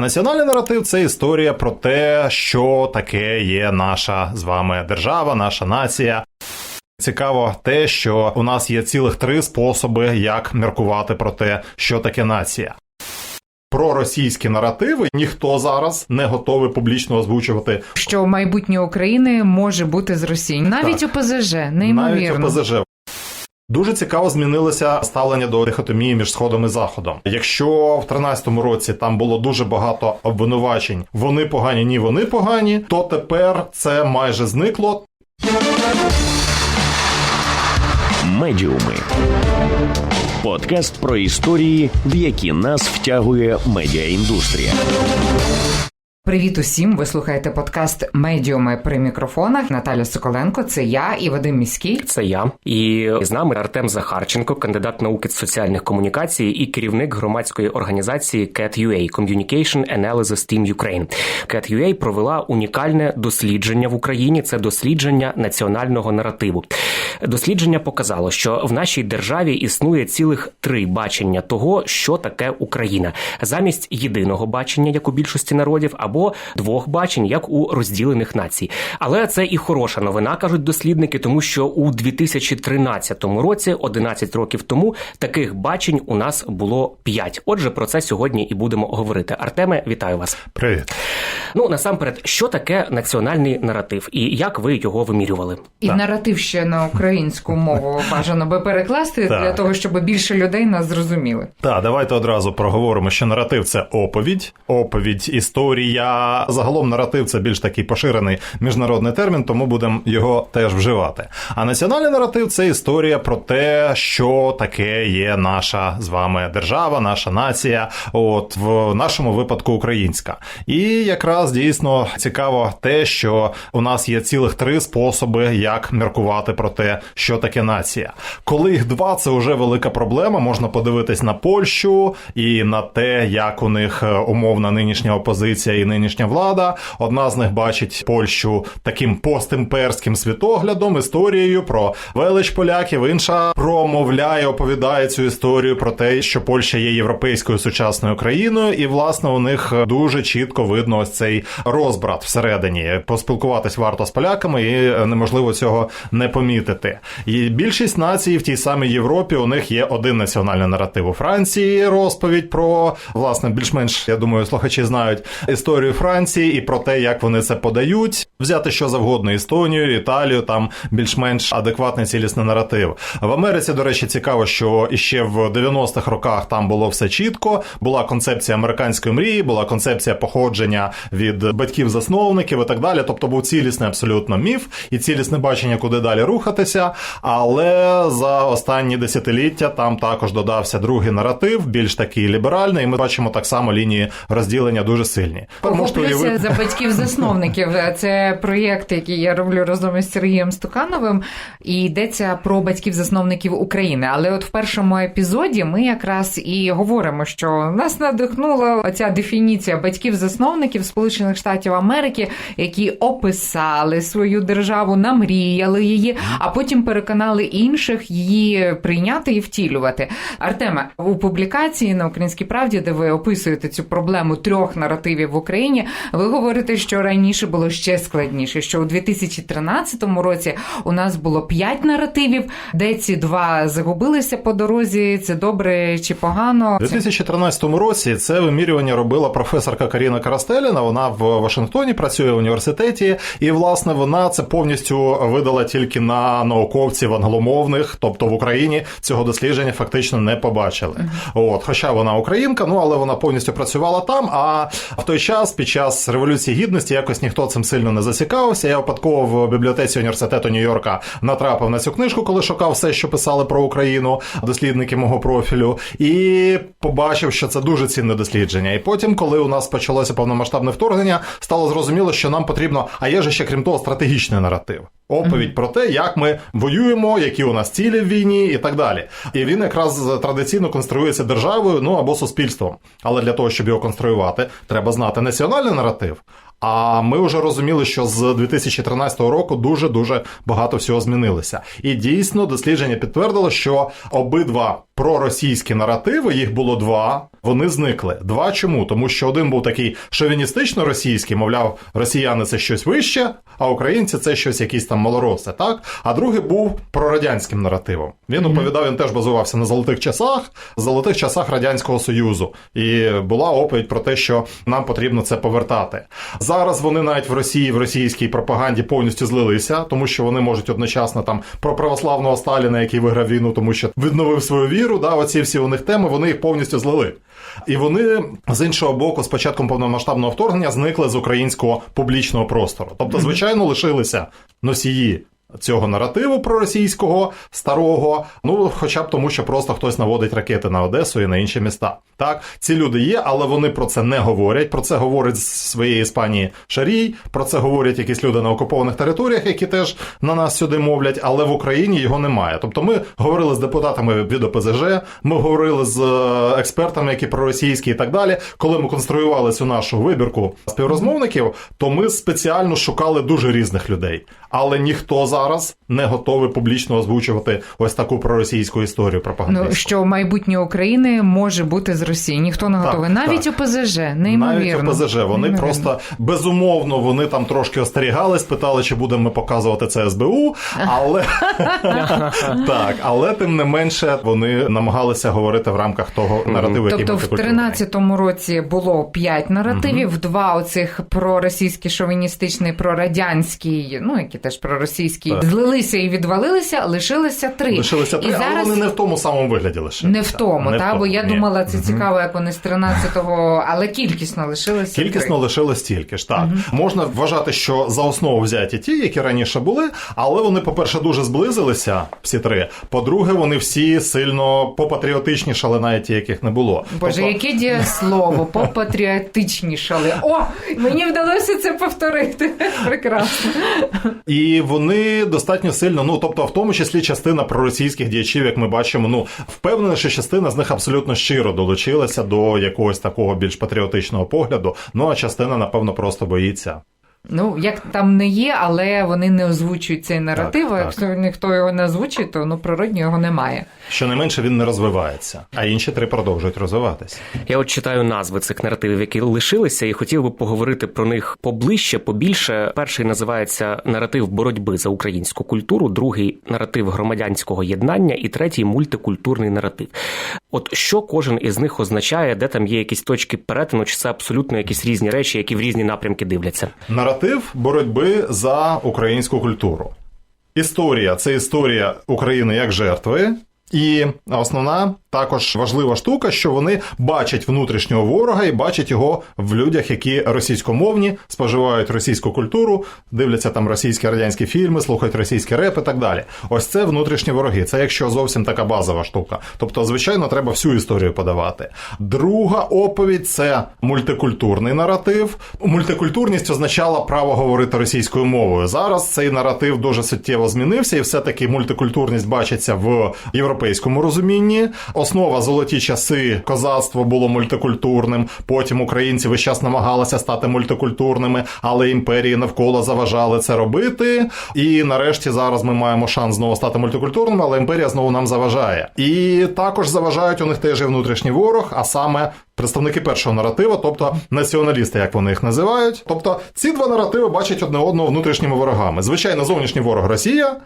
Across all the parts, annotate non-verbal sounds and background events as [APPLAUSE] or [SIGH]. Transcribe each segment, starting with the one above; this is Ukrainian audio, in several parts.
Національний наратив це історія про те, що таке є наша з вами держава, наша нація. Цікаво те, що у нас є цілих три способи, як міркувати про те, що таке нація. Про російські наративи ніхто зараз не готовий публічно озвучувати що майбутнє України може бути з Росії. Навіть ОПЗЖ, неймовірно. навіть ОПЗЖ. Дуже цікаво змінилося ставлення до дихотомії між сходом і заходом. Якщо в 13-му році там було дуже багато обвинувачень, вони погані, ні, вони погані, то тепер це майже зникло. Медіуми. Подкаст про історії, в які нас втягує медіаіндустрія. Привіт усім! Ви слухаєте подкаст Медіуми при мікрофонах. Наталя Соколенко, це я і Вадим Міський. Це я і з нами Артем Захарченко, кандидат науки з соціальних комунікацій і керівник громадської організації CAT.UA – Communication Analysis Team Ukraine. CAT.UA провела унікальне дослідження в Україні. Це дослідження національного наративу. Дослідження показало, що в нашій державі існує цілих три бачення того, що таке Україна, замість єдиного бачення, як у більшості народів, або двох бачень, як у розділених націй. Але це і хороша новина, кажуть дослідники, тому що у 2013 році, 11 років тому, таких бачень у нас було 5. Отже, про це сьогодні і будемо говорити. Артеме, вітаю вас. Привіт. Ну насамперед, що таке національний наратив і як ви його вимірювали? І Так. наратив ще на українську мову [LAUGHS] бажано би перекласти Так. для того, щоб більше людей нас зрозуміли. Так, давайте одразу проговоримо, що наратив це оповідь, оповідь, історія. Загалом наратив це більш такий поширений міжнародний термін, тому будемо його теж вживати. А національний наратив це історія про те, що таке є наша з вами держава, наша нація, от в нашому випадку українська. І якраз дійсно цікаво те, що у нас є цілих три способи, як міркувати про те, що таке нація. Коли їх два, це вже велика проблема. Можна подивитись на Польщу і на те, як у них е, умовна нинішня опозиція і нинішня влада. Одна з них бачить Польщу таким постімперським світоглядом, історією про велич поляків. Інша промовляє, оповідає цю історію про те, що Польща є європейською сучасною країною, і власне у них дуже чітко видно ось цей розбрат всередині. Поспілкуватись варто з поляками, і неможливо цього не помітити. І більшість націй в тій самій Європі у них є один національний наратив. У Франції розповідь про власне більш-менш, я думаю, слухачі знають історію Франції і про те, як вони це подають. Взяти що завгодно Естонію, Італію, там більш-менш адекватний цілісний наратив. В Америці, до речі, цікаво, що іще в 90-х роках там було все чітко. Була концепція американської мрії, була концепція походження від батьків-засновників і так далі. Тобто був цілісний абсолютно міф і цілісне бачення, куди далі рухатися. Але за останні десятиліття там також додався другий наратив, більш такий ліберальний. І ми бачимо так само лінії розділення дуже сильні. Охоплюся за батьків-засновників. Це проєкт, який я роблю разом із Сергієм Стукановим, і йдеться про батьків-засновників України. Але от в першому епізоді ми якраз і говоримо, що нас надихнула ця дефініція батьків-засновників Сполучених Штатів Америки, які описали свою державу, намріяли її, а потім переконали інших її прийняти і втілювати. Артеме, у публікації на Українській правді, де ви описуєте цю проблему трьох наративів в Україні, ви говорите, що раніше було ще складніше. Що у 2013 році у нас було п'ять наративів, де ці два загубилися по дорозі. Це добре чи погано? У 2013 році це вимірювання робила професорка Каріна Карастеліна. Вона в Вашингтоні працює в університеті, і власне вона це повністю видала тільки на науковців англомовних, тобто в Україні цього дослідження фактично не побачили. От, хоча вона українка, ну але вона повністю працювала там. А в той час, під час революції гідності, якось ніхто цим сильно не зацікавився. Я випадково в бібліотеці університету Нью-Йорка натрапив на цю книжку, коли шукав все, що писали про Україну, дослідники мого профілю, і побачив, що це дуже цінне дослідження. І потім, коли у нас почалося повномасштабне вторгнення, стало зрозуміло, що нам потрібно, а є же ще крім того, стратегічний наратив. Оповідь про те, як ми воюємо, які у нас цілі в війні, і так далі. І він якраз традиційно конструюється державою, ну або суспільством. Але для того, щоб його конструювати, треба знати національний наратив. А ми вже розуміли, що з 2013 року дуже дуже багато всього змінилося. І дійсно дослідження підтвердило, що обидва проросійські наративи, їх було два. Вони зникли. Два чому? Тому що один був такий шовіністично російський, мовляв, росіяни це щось вище, а українці це щось якісь там малороси, так? А другий був прорадянським наративом. Він оповідав, він теж базувався на золотих часах, золотих часах Радянського Союзу. І була оповідь про те, що нам потрібно це повертати. Зараз вони навіть в Росії, в російській пропаганді повністю злилися, тому що вони можуть одночасно там про православного Сталіна, який виграв війну, тому що відновив свою віру. Да, оці всі у них теми, вони їх повністю злили. І вони з іншого боку, з початком повномасштабного вторгнення, зникли з українського публічного простору. Тобто, звичайно, лишилися носії. Цього наративу проросійського старого, ну хоча б тому, що просто хтось наводить ракети на Одесу і на інші міста. Так, ці люди є, але вони про це не говорять. Про це говорить з своєї Іспанії Шарій. Про це говорять якісь люди на окупованих територіях, які теж на нас сюди мовлять, але в Україні його немає. Тобто, ми говорили з депутатами від ОПЗЖ, ми говорили з е, експертами, які проросійські і так далі. Коли ми конструювали цю нашу вибірку співрозмовників, то ми спеціально шукали дуже різних людей. Але ніхто зараз не готовий публічно озвучувати ось таку проросійську історію пропагандистську. Ну що майбутнє України може бути з Росії. Ніхто не Так, готовий. Навіть так. ОПЗЖ, Навіть. ОПЗЖ, вони Неймовірно. просто безумовно вони там трошки остерігались, питали, чи будемо ми показувати це СБУ, але [LAUGHS] так, але тим не менше вони намагалися говорити в рамках того наративу, який Тобто в мультикультурний. 13-му році було п'ять наративів, два оцих проросійський, шовіністичний, прорадянський, ну які теж проросійські, Так. злилися і відвалилися, лишилися три. Лишилися три, і але зараз вони не в тому самому вигляді лише. не в тому, та бо я ні. думала, це цікаво, як вони з 13-го, але кількісно лишилися. Кількісно три. лишилось стільки ж так. Можна вважати, що за основу взяті ті, які раніше були, але вони, по-перше, дуже зблизилися, всі три. По-друге, вони всі сильно попатріотичнішали, навіть ті, яких не було. Боже, Тобто- яке дієслово, попатріотичнішали. О, мені вдалося це повторити. Прекрасно. І вони достатньо сильно, ну тобто, в тому числі частина проросійських діячів, як ми бачимо, ну впевнена, що частина з них абсолютно щиро долучилася до якогось такого більш патріотичного погляду. Ну а частина, напевно, просто боїться. Ну, як там не є, але вони не озвучують цей наратив. Так, а так. якщо ніхто його не озвучить, то ну природньо його немає. Щонайменше він не розвивається, а інші три продовжують розвиватися. Я от читаю назви цих наративів, які лишилися, і хотів би поговорити про них поближче, побільше. Перший називається наратив боротьби за українську культуру, другий наратив громадянського єднання, і третій мультикультурний наратив. От що кожен із них означає, де там є якісь точки перетину, чи це абсолютно якісь різні речі, які в різні напрямки дивляться. Наратив боротьби за українську культуру. Історія це історія України як жертви. І основна також важлива штука, що вони бачать внутрішнього ворога і бачать його в людях, які російськомовні, споживають російську культуру, дивляться там російські радянські фільми, слухають російський реп і так далі. Ось це внутрішні вороги. Це якщо зовсім така базова штука. Тобто, звичайно, треба всю історію подавати. Друга оповідь це мультикультурний наратив. Мультикультурність означала право говорити російською мовою. Зараз цей наратив дуже суттєво змінився, і все-таки мультикультурність бачиться в європейському розумінні. Основа золоті часи козацтво було мультикультурним. Потім українці весь час намагалися стати мультикультурними, але імперії навколо заважали це робити. І нарешті зараз ми маємо шанс знову стати мультикультурними, але імперія знову нам заважає. І також заважають у них теж і внутрішній ворог, а саме. Представники першого наратива, тобто націоналісти, як вони їх називають. Тобто ці два наративи бачать одне одного внутрішніми ворогами. Звичайно, зовнішній ворог Росія,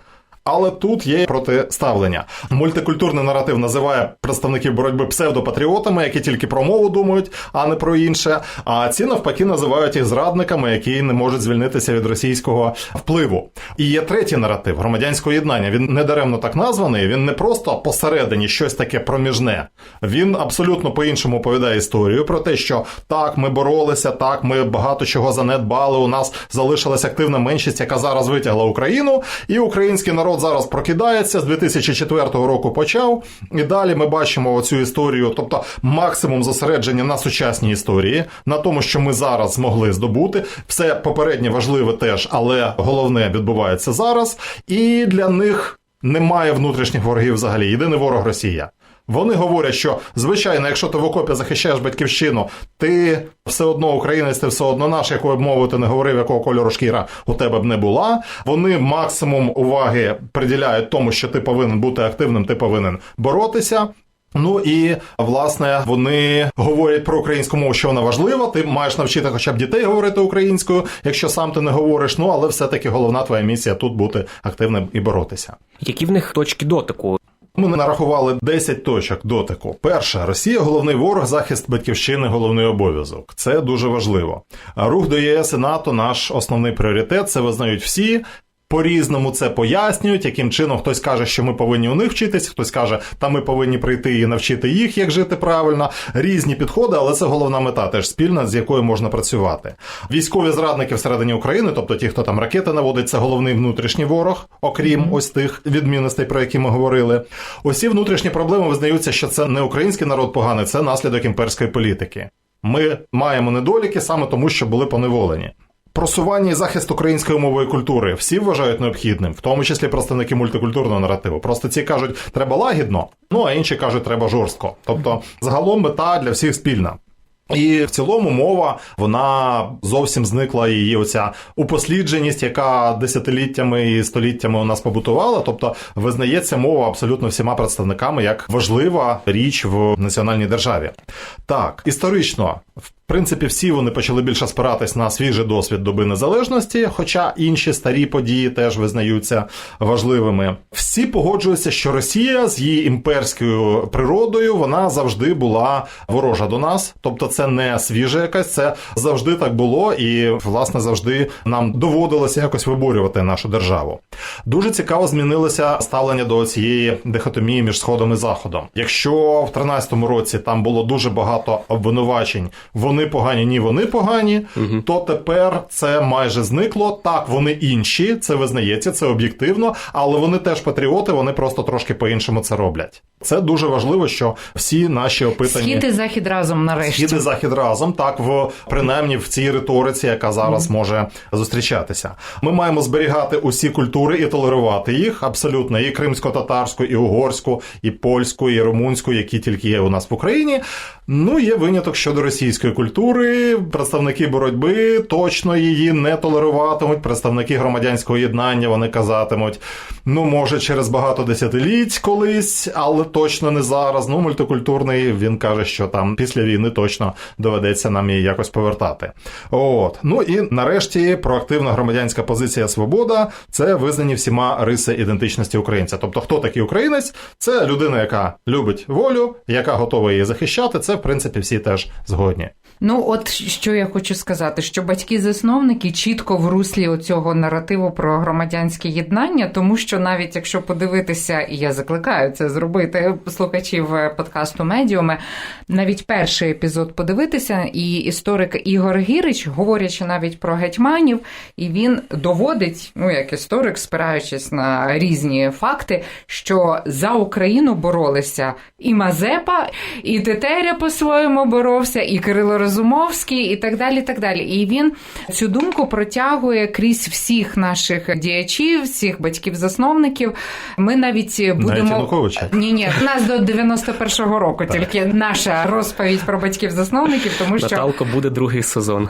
але тут є протиставлення. Мультикультурний наратив називає представників боротьби псевдопатріотами, які тільки про мову думають, а не про інше. А ці навпаки називають їх зрадниками, які не можуть звільнитися від російського впливу. І є третій наратив громадянського єднання. Він недаремно так названий. Він не просто посередині щось таке проміжне. Він абсолютно по-іншому оповідає історію про те, що так, ми боролися, так, ми багато чого занедбали. У нас залишилась активна меншість, яка зараз витягла Україну, і український народ зараз прокидається з 2004 року почав. І далі ми бачимо оцю історію, тобто максимум зосередження на сучасній історії, на тому, що ми зараз змогли здобути. Все попереднє важливе теж, але головне відбувається зараз. І для них немає внутрішніх ворогів взагалі. Єдиний ворог Росія. Вони говорять, що звичайно, якщо ти в окопі захищаєш батьківщину, ти все одно українець, ти все одно наш, якою б мовою ти не говорив, якого кольору шкіра у тебе б не була. Вони максимум уваги приділяють тому, що ти повинен бути активним, ти повинен боротися. Ну і власне вони говорять про українську мову, що вона важлива. Ти маєш навчити хоча б дітей говорити українською, якщо сам ти не говориш. Ну але все-таки головна твоя місія тут бути активним і боротися. Які в них точки дотику? Ми нарахували 10 точок дотику. Перша Росія головний ворог, захист батьківщини, головний обов'язок. Це дуже важливо. А Рух до ЄС і НАТО наш основний пріоритет. Це визнають всі. По-різному це пояснюють, яким чином хтось каже, що ми повинні у них вчитись, хтось каже, та ми повинні прийти і навчити їх, як жити правильно. Різні підходи, але це головна мета, теж спільна, з якою можна працювати. Військові зрадники всередині України, тобто ті, хто там ракети наводить, це головний внутрішній ворог, окрім ось тих відмінностей, про які ми говорили. Усі внутрішні проблеми визнаються, що це не український народ поганий, це наслідок імперської політики. Ми маємо недоліки саме тому, що були поневолені. Просування і захист української мови і культури всі вважають необхідним, в тому числі представники мультикультурного наративу. Просто ці кажуть, треба лагідно, ну а інші кажуть, треба жорстко. Тобто, загалом мета для всіх спільна. І в цілому мова вона зовсім зникла її оця упослідженість, яка десятиліттями і століттями у нас побутувала. Тобто визнається мова абсолютно всіма представниками як важлива річ в національній державі. Так, історично, в принципі, всі вони почали більше спиратись на свіжий досвід доби незалежності, хоча інші старі події теж визнаються важливими. Всі погоджуються, що Росія з її імперською природою вона завжди була ворожа до нас, тобто це не свіже якась, це завжди так було, і власне завжди нам доводилося якось виборювати нашу державу. Дуже цікаво змінилося ставлення до цієї дихотомії між сходом і заходом. Якщо в 13-му році там було дуже багато обвинувачень, вони погані, ні, вони погані, то тепер це майже зникло. Так, вони інші, це визнається, це об'єктивно, але вони теж патріоти, вони просто трошки по-іншому це роблять. Це дуже важливо, що всі наші опитані Схід і захід разом нарешті. Схід і захід разом, так в принаймні в цій риториці, яка зараз може зустрічатися. Ми маємо зберігати усі культури і толерувати їх абсолютно і кримсько-татарську, і угорську, і польську, і румунську, які тільки є у нас в Україні. Ну є виняток щодо російської культури. Представники боротьби точно її не толеруватимуть. Представники громадянського єднання вони казатимуть. Ну, може, через багато десятиліть колись, але точно не зараз. Ну, мультикультурний він каже, що там після війни точно доведеться нам її якось повертати. От. Ну і нарешті проактивна громадянська позиція свобода це визнані всіма риси ідентичності українця. Тобто, хто такий українець? Це людина, яка любить волю, яка готова її захищати. Це, в принципі, всі теж згодні. Ну, от що я хочу сказати, що батьки-засновники чітко в руслі оцього наративу про громадянське єднання, тому що навіть якщо подивитися, і я закликаю це зробити слухачів е, подкасту Медіуми, навіть перший епізод подивитися, і історик Ігор Гірич, говорячи навіть про гетьманів, і він доводить, ну як історик, спираючись на різні факти, що за Україну боролися і Мазепа, і Тетеря по-своєму боровся, і Кирило Розумовський, і так далі. так далі. І він цю думку протягує крізь всіх наших діячів, всіх батьків-засновників. Ми навіть будемо Навіть ні, ні, у нас до 91-го року тільки наша розповідь про батьків-засновників, тому що Наталко буде другий сезон.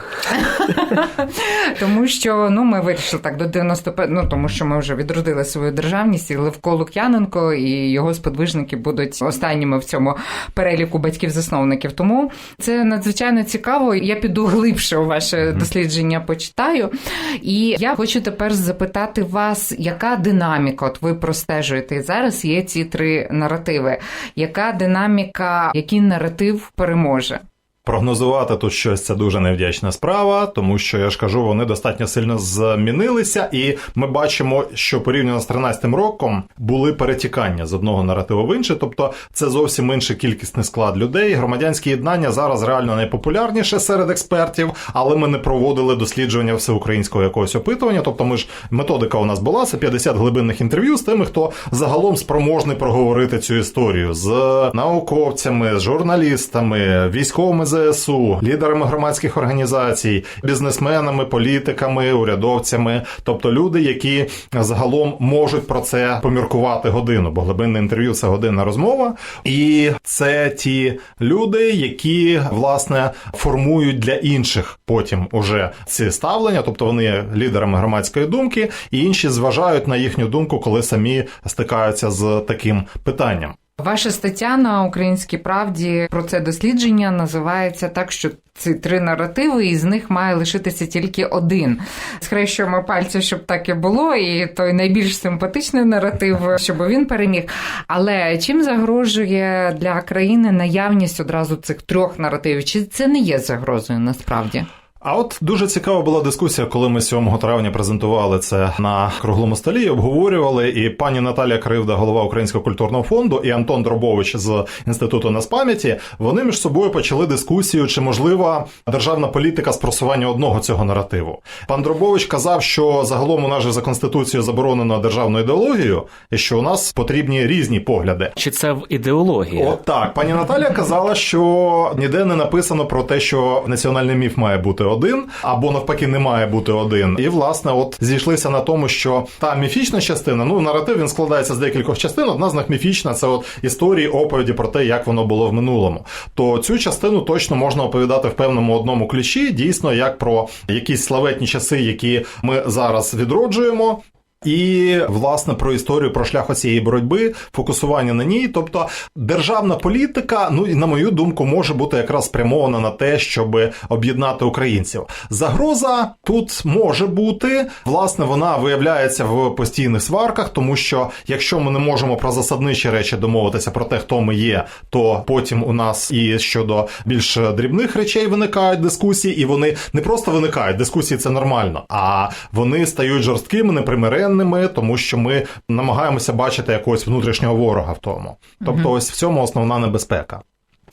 [LAUGHS] тому що ну ми вирішили так до 91, ну тому що ми вже відродили свою державність, і Левко Лук'яненко і його сподвижники будуть останніми в цьому переліку батьків-засновників. Тому це надзвичайно цікаво. Я піду глибше у ваше дослідження, почитаю. І я хочу тепер запитати вас, яка динаміка? От ви простежуєте і зараз є ці три наративи. Яка динаміка, який наратив переможе? Прогнозувати тут щось це дуже невдячна справа, тому що я ж кажу, вони достатньо сильно змінилися, і ми бачимо, що порівняно з 13-м роком були перетікання з одного наративу в інший, тобто це зовсім інший кількісний склад людей. Громадянське єднання зараз реально найпопулярніше серед експертів, але ми не проводили дослідження всеукраїнського якогось опитування. Тобто, ми ж методика у нас була це 50 глибинних інтерв'ю з тими, хто загалом спроможний проговорити цю історію з науковцями, з журналістами, військовими ЗСУ, лідерами громадських організацій, бізнесменами, політиками, урядовцями, тобто люди, які загалом можуть про це поміркувати годину, бо глибинне інтерв'ю це годинна розмова, і це ті люди, які власне формують для інших потім уже ці ставлення, тобто вони лідерами громадської думки, і інші зважають на їхню думку, коли самі стикаються з таким питанням. Ваша стаття на українській правді про це дослідження називається так, що ці три наративи, і з них має лишитися тільки один. Схрещуємо пальці, щоб так і було, і той найбільш симпатичний наратив, щоб він переміг. Але чим загрожує для країни наявність одразу цих трьох наративів? Чи це не є загрозою насправді? А от дуже цікава була дискусія, коли ми 7 травня презентували це на круглому столі, і обговорювали. І пані Наталія Кривда, голова Українського культурного фонду, і Антон Дробович з інституту Нацпам'яті, вони між собою почали дискусію, чи можлива державна політика з просування одного цього наративу. Пан Дробович казав, що загалом у нас же за конституцією заборонено державну ідеологію, і що у нас потрібні різні погляди. Чи це в ідеології? От так, пані Наталія казала, що ніде не написано про те, що національний міф має бути один, або навпаки, не має бути один. І власне, от зійшлися на тому, що та міфічна частина, ну наратив він складається з декількох частин. Одна з них міфічна, це от історії, оповіді про те, як воно було в минулому. То цю частину точно можна оповідати в певному одному ключі, дійсно, як про якісь славетні часи, які ми зараз відроджуємо. І власне про історію про шлях цієї боротьби, фокусування на ній. Тобто державна політика, ну і на мою думку, може бути якраз спрямована на те, щоб об'єднати українців. Загроза тут може бути. Власне, вона виявляється в постійних сварках, тому що якщо ми не можемо про засадничі речі домовитися про те, хто ми є, то потім у нас і щодо більш дрібних речей виникають дискусії, і вони не просто виникають. Дискусії це нормально, а вони стають жорсткими, непримиренними, тому що ми намагаємося бачити якогось внутрішнього ворога в тому. Тобто, ось в цьому основна небезпека.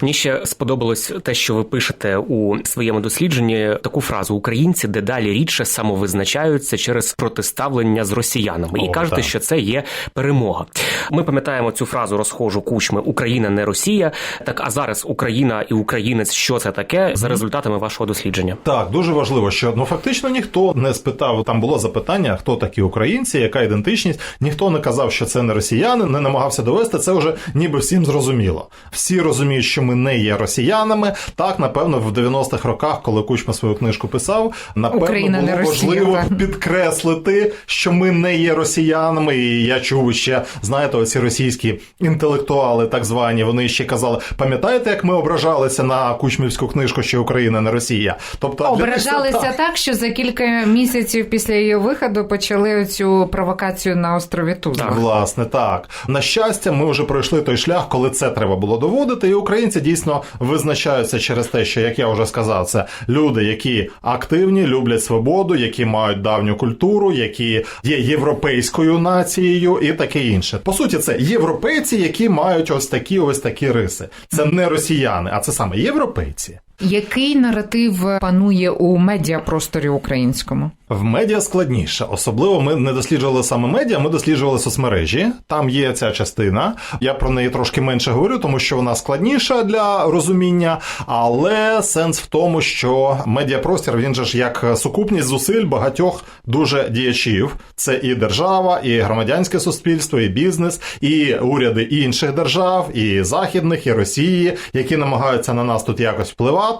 Мені ще сподобалось те, що ви пишете у своєму дослідженні таку фразу: українці дедалі рідше самовизначаються через протиставлення з росіянами, і О, кажете, так. що це є перемога. Ми пам'ятаємо цю фразу розхожу кучми Україна не Росія. Так а зараз Україна і українець, що це таке за результатами вашого дослідження? Так, дуже важливо, що ну фактично ніхто не спитав. Там було запитання, хто такі українці, яка ідентичність. Ніхто не казав, що це не росіяни, не намагався довести. Це вже ніби всім зрозуміло. Всі розуміють, що ми не є росіянами. Так, напевно, в 90-х роках, коли Кучма свою книжку писав, напевно Україна не було Росія, важливо так. підкреслити, що ми не є росіянами. І я чув ще, знаєте, оці російські інтелектуали, так звані, вони ще казали: пам'ятаєте, як ми ображалися на кучмівську книжку, що Україна не Росія? Тобто Ображалися так. так, що за кілька місяців після її виходу почали цю провокацію на острові Тузла. Власне, так. На щастя, ми вже пройшли той шлях, коли це треба було доводити, і українці дійсно визначаються через те, що, як я вже сказав, це люди, які активні, люблять свободу, які мають давню культуру, які є європейською нацією і таке інше. По суті, це європейці, які мають ось такі ось такі риси. Це не росіяни, а це саме європейці. Який наратив панує у медіапросторі українському? В медіа складніше, особливо ми не досліджували саме медіа, ми досліджували соцмережі. Там є ця частина. Я про неї трошки менше говорю, тому що вона складніша для розуміння. Але сенс в тому, що медіапростір він же ж як сукупність зусиль багатьох дуже діячів. Це і держава, і громадянське суспільство, і бізнес, і уряди інших держав, і західних, і Росії, які намагаються на нас тут якось впливати.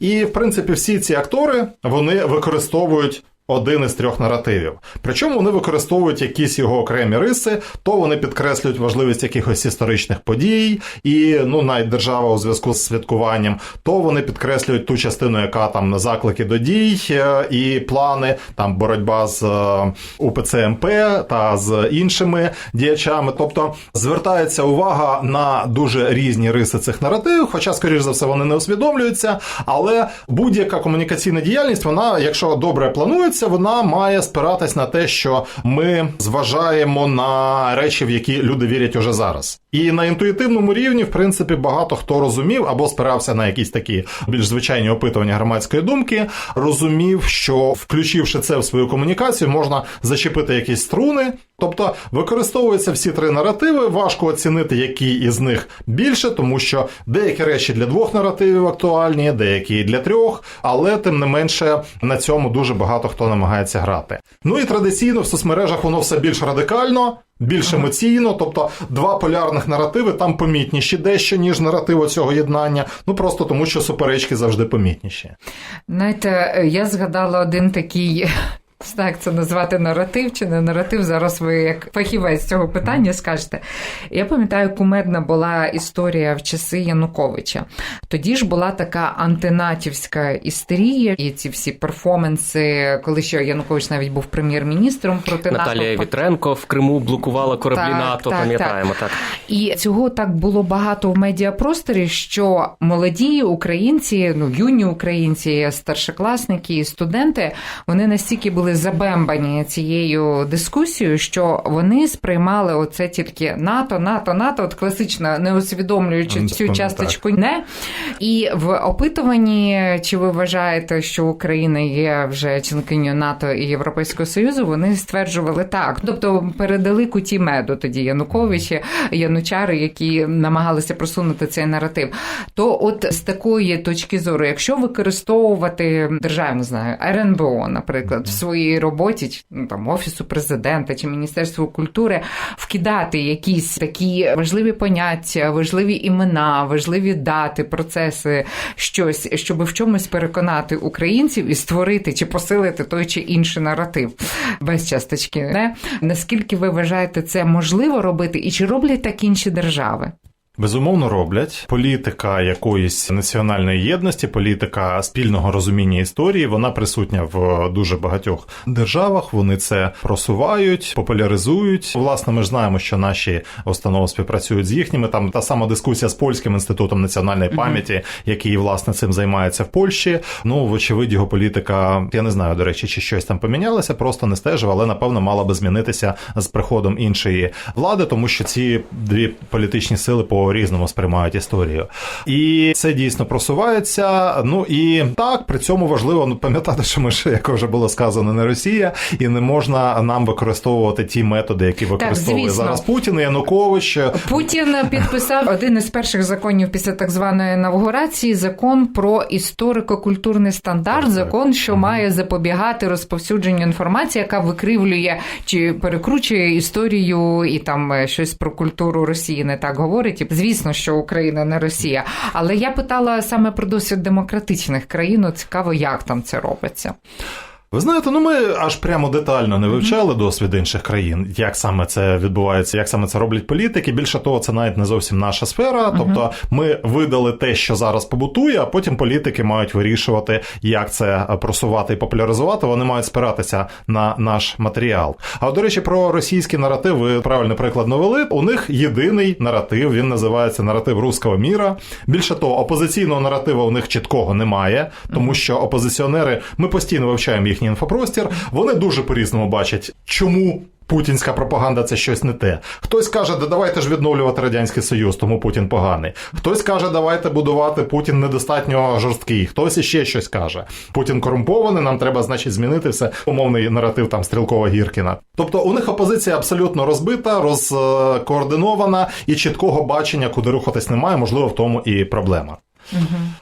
І в принципі, всі ці актори вони використовують. Один із трьох наративів. Причому вони використовують якісь його окремі риси, то вони підкреслюють важливість якихось історичних подій, і ну навіть держава у зв'язку з святкуванням, то вони підкреслюють ту частину, яка там заклики до дій е, і плани, там боротьба з е, УПЦ МП та з іншими діячами. Тобто звертається увага на дуже різні риси цих наративів, хоча, скоріш за все, вони не усвідомлюються. Але будь-яка комунікаційна діяльність, вона, якщо добре планується, вона має спиратись на те, що ми зважаємо на речі, в які люди вірять уже зараз. І на інтуїтивному рівні, в принципі, багато хто розумів або спирався на якісь такі більш звичайні опитування громадської думки, розумів, що включивши це в свою комунікацію, можна зачепити якісь струни. Тобто використовуються всі три наративи. Важко оцінити, який із них більше, тому що деякі речі для двох наративів актуальні, деякі для трьох, але тим не менше на цьому дуже багато хто намагається грати. Ну і традиційно в соцмережах воно все більш радикально. Більш емоційно, тобто два полярних наративи там помітніші дещо, ніж наратив цього єднання. Ну просто тому, що суперечки завжди помітніші. Знаєте, я згадала один такий знаю, як це назвати наратив чи не наратив. Зараз ви як фахівець цього питання скажете. Я пам'ятаю, кумедна була історія в часи Януковича. Тоді ж була така антинатівська істерія, і ці всі перформанси, коли ще Янукович навіть був прем'єр-міністром проти Наталія НАТО. Вітренко в Криму блокувала кораблі Так, НАТО. так, пам'ятаємо так. І цього так було багато в медіапросторі, що молоді українці, ну юні українці, старшокласники і студенти, вони настільки були забембані цією дискусією, що вони сприймали оце тільки НАТО, НАТО, НАТО, от класично не усвідомлюючи Ну, цю так. часточку не. І в опитуванні, чи ви вважаєте, що Україна є вже членкиню НАТО і Європейського Союзу, вони стверджували так. Тобто передали куті меду тоді Януковичі, Янучари, які намагалися просунути цей наратив. То, от з такої точки зору, якщо використовувати державну знаю, РНБО, наприклад, в своїй роботі, чи, ну там офісу президента чи Міністерству культури, вкидати якісь такі важливі поняття, важливі імена, важливі дати, процеси, щось, щоб в чомусь переконати українців і створити чи посилити той чи інший наратив без часточки. Не? Наскільки ви вважаєте це можливо робити, і чи роблять так інші держави? Безумовно роблять політика якоїсь національної єдності, політика спільного розуміння історії. Вона присутня в дуже багатьох державах. Вони це просувають, популяризують. Власне, ми ж знаємо, що наші установи співпрацюють з їхніми. Там та сама дискусія з польським інститутом національної пам'яті, який власне цим займається в Польщі. Ну, вочевидь, його політика, я не знаю, до речі, чи щось там помінялося, просто не стежив, але напевно мала би змінитися з приходом іншої влади, тому що ці дві політичні сили по різному сприймають історію. І це дійсно просувається. Ну і так, при цьому важливо ну, пам'ятати, що ми ж, як вже було сказано, не Росія, і не можна нам використовувати ті методи, які використовує звісно. зараз Путін і Янукович. Путін підписав один із перших законів після так званої інавгурації закон про історико-культурний стандарт, Так, так. закон, що має запобігати розповсюдженню інформації, яка викривлює чи перекручує історію і там е, щось про культуру Росії не так говорить. Звісно, що Україна не Росія. Але я питала саме про досвід демократичних країн. Цікаво, як там це робиться. Ви знаєте, ну ми аж прямо детально не вивчали досвід інших країн, як саме це відбувається, як саме це роблять політики. Більше того, це навіть не зовсім наша сфера. Тобто, ми видали те, що зараз побутує, а потім політики мають вирішувати, як це просувати і популяризувати. Вони мають спиратися на наш матеріал. А до речі, про російський наратив ви правильний приклад навели. У них єдиний наратив. Він називається наратив руського міра. Більше того, опозиційного наратива у них чіткого немає, тому що опозиціонери ми постійно вивчаємо їхній інфопростір. Вони дуже по-різному бачать, чому. Путінська пропаганда це щось не те. Хтось каже, да давайте ж відновлювати радянський союз, тому Путін поганий. Хтось каже, давайте будувати Путін недостатньо жорсткий. Хтось іще щось каже. Путін корумпований, нам треба, значить, змінити все. Умовний наратив там стрілкова Гіркіна. Тобто у них опозиція абсолютно розбита, розкоординована і чіткого бачення, куди рухатись немає. Можливо, в тому і проблема.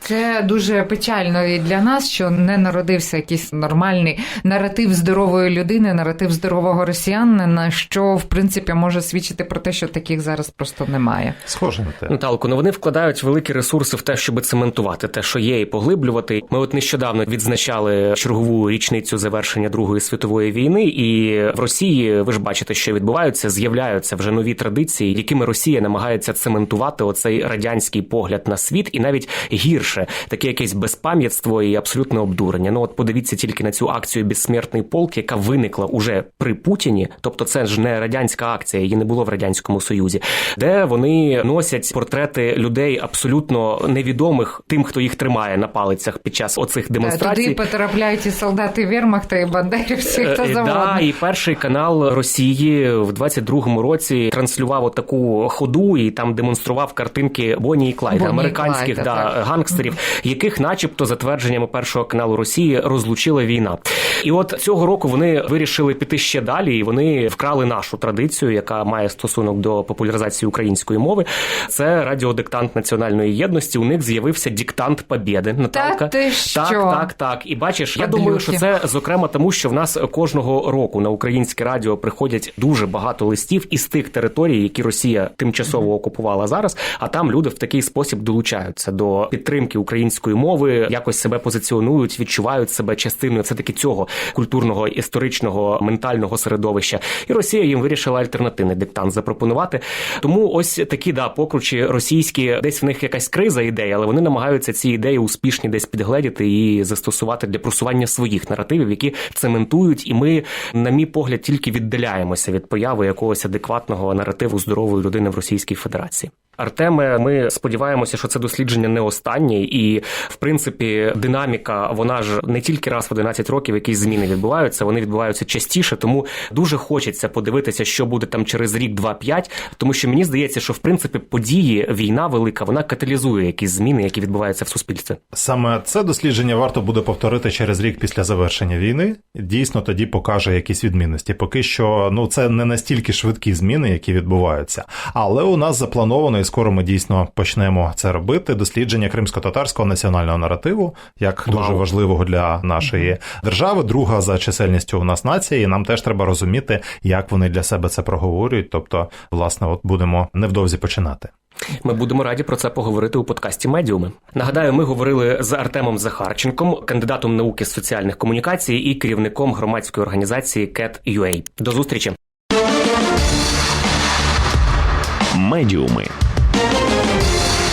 Це дуже печально і для нас, що не народився якийсь нормальний наратив здорової людини, наратив здорового росіянина, що в принципі може свідчити про те, що таких зараз просто немає. Схоже на те. Наталко, ну вони вкладають великі ресурси в те, щоб цементувати те, що є, і поглиблювати. Ми от нещодавно відзначали чергову річницю завершення Другої світової війни, і в Росії ви ж бачите, що відбуваються, з'являються вже нові традиції, якими Росія намагається цементувати оцей радянський погляд на світ, і навіть гірше таке якесь безпам'ятство і абсолютне обдурення. Ну от подивіться тільки на цю акцію Безсмертний полк, яка виникла уже при Путіні. Тобто, це ж не радянська акція, її не було в радянському союзі, де вони носять портрети людей абсолютно невідомих тим, хто їх тримає на палицях під час оцих демонстрацій. Туди потрапляють і солдати Вермахта, і бандерівці, хто Е, завгодно. Да, і перший канал Росії в 22-му році транслював таку ходу і там демонстрував картинки Бонні і Клайда, Бонні американських Клайда, да, так. гангстерів, яких, начебто, за твердженнями першого каналу Росії розлучила війна. І от цього року вони вирішили піти ще далі, і вони вкрали нашу традицію, яка має стосунок до популяризації української мови. Це радіодиктант національної єдності. У них з'явився диктант Побєди. Наталка. ти так, що? так, так. І бачиш, я думаю, що це зокрема тому, що в нас кожного року на українське радіо приходять дуже багато листів із тих територій, які Росія тимчасово окупувала зараз. А там люди в такий спосіб долучаються до до підтримки української мови, якось себе позиціонують, відчувають себе частиною все таки цього культурного, історичного, ментального середовища. І Росія їм вирішила альтернативний диктант запропонувати. Тому ось такі да покручі російські, десь в них якась криза ідей, але вони намагаються ці ідеї успішні десь підгледіти і застосувати для просування своїх наративів, які цементують, і ми, на мій погляд, тільки віддаляємося від появи якогось адекватного наративу здорової людини в Російській Федерації. Артеме, ми сподіваємося, що це дослідження не останнє, і в принципі динаміка вона ж не тільки раз в 11 років якісь зміни відбуваються, вони відбуваються частіше. Тому дуже хочеться подивитися, що буде там через рік, два-п'ять. Тому що мені здається, що в принципі події, війна велика, вона каталізує якісь зміни, які відбуваються в суспільстві. Саме це дослідження варто буде повторити через рік після завершення війни. Дійсно, тоді покаже якісь відмінності. Поки що, ну це не настільки швидкі зміни, які відбуваються. Але у нас заплановано, і скоро ми дійсно почнемо це робити. Дослідження кримсько-татарського національного наративу, як Вау. дуже важливого для нашої держави. Друга за чисельністю у нас нація, і нам теж треба розуміти, як вони для себе це проговорюють. Тобто, власне, от будемо невдовзі починати. Ми будемо раді про це поговорити у подкасті Медіуми. Нагадаю, ми говорили з Артемом Захарченком, кандидатом науки з соціальних комунікацій і керівником громадської організації CAT.UA. До зустрічі. Медіуми.